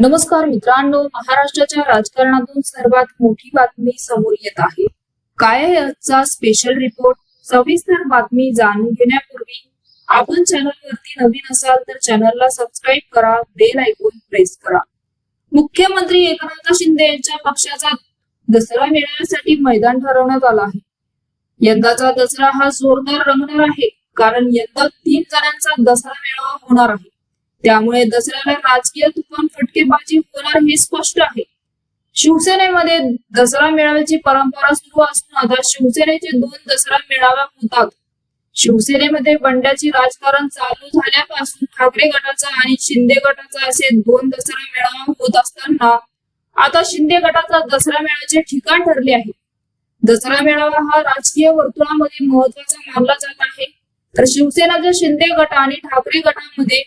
नमस्कार मित्रांनो महाराष्ट्राच्या राजकारणातून सर्वात मोठी बातमी समोर येत आहे. काय आहे आजचा स्पेशल रिपोर्ट सविस्तर बातमी जाणून घेण्यापूर्वी आपण चॅनलवरती नवीन असाल तर चॅनलला सबस्क्राईब करा बेल ऐकून प्रेस करा. मुख्यमंत्री एकनाथ शिंदे यांच्या पक्षाचा दसरा मेळाव्यासाठी मैदान ठरवण्यात आलं आहे. यंदाचा दसरा हा जोरदार रंगणार आहे कारण यंदा तीन जणांचा दसरा मेळावा होणार आहे. त्यामुळे दसऱ्याला राजकीय तुफान फटकेबाजी होणार हे स्पष्ट आहे. शिवसेनेमध्ये दसरा मेळाव्याची परंपरा सुरू असून आता शिवसेनेचे दोन दसरा मेळावा होतात. शिवसेनेमध्ये बंड्याची राजकारण चालू झाल्यापासून ठाकरे गटाचा आणि शिंदे गटाचा असे दोन दसरा मेळावा होत असताना आता शिंदे गटाचा दसरा मेळाव्याचे ठिकाण ठरले आहे. दसरा मेळावा हा राजकीय वर्तुळामध्ये महत्त्वाचा मानला जात आहे. तर शिवसेनाच्या शिंदे गट आणि ठाकरे गटामध्ये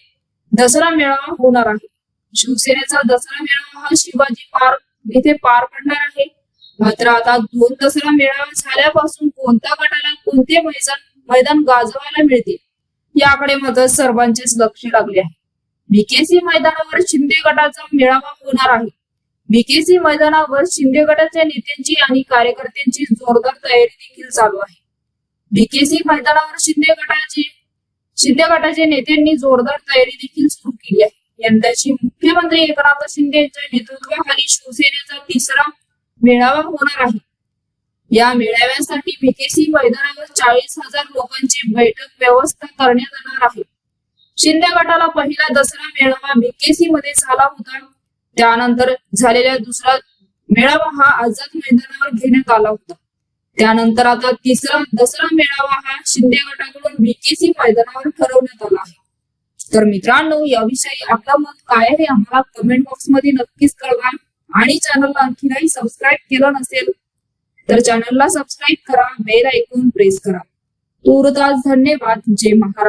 दसरा मेळावा होणार आहे. शिवसेनेचा दसरा मेळावा हा शिवाजी पार्क येथे पार पडणार आहे. मात्र आता दोन दसरा मेळावा झाल्यापासून कोणत्या गटाला कोणते मैदान मैदान गाजवायला मिळते याकडे मात्र सर्वांचेच लक्ष लागले आहे. बीकेसी मैदानावर शिंदे गटाचा मेळावा होणार आहे. बीकेसी मैदानावर शिंदे गटाच्या नेत्यांची आणि कार्यकर्त्यांची जोरदार तयारी देखील चालू आहे. बीकेसी मैदानावर शिंदे गटाची शिंदे गटाच्या नेत्यांनी जोरदार तयारी देखील सुरू केली आहे. यंदाची मुख्यमंत्री एकनाथ शिंदे यांच्या नेतृत्वाखाली शिवसेनेचा तिसरा मेळावा होणार आहे. या मेळाव्यासाठी बीकेसी मैदानावर चाळीस हजार लोकांची बैठक व्यवस्था करण्यात येणार आहे. शिंदे गटाला पहिला दसरा मेळावा बीकेसी मध्ये झाला होता. त्यानंतर झालेला दुसरा मेळावा हा आझाद मैदानावर घेण्यात आला होता. त्यानंतर आता तिसरा दसरा मेळावा हा शिंदे गटाकडून बीकेसी मैदानावर ठरवण्यात आला आहे. तर मित्रांनो याविषयी आपलं मत काय आहे आम्हाला कमेंट बॉक्समध्ये नक्कीच कळवा आणि चॅनलला आणखीनही सबस्क्राईब केलं नसेल तर चॅनलला सबस्क्राईब करा बेल ऐकून प्रेस करा. तुर्तास धन्यवाद. जय महाराज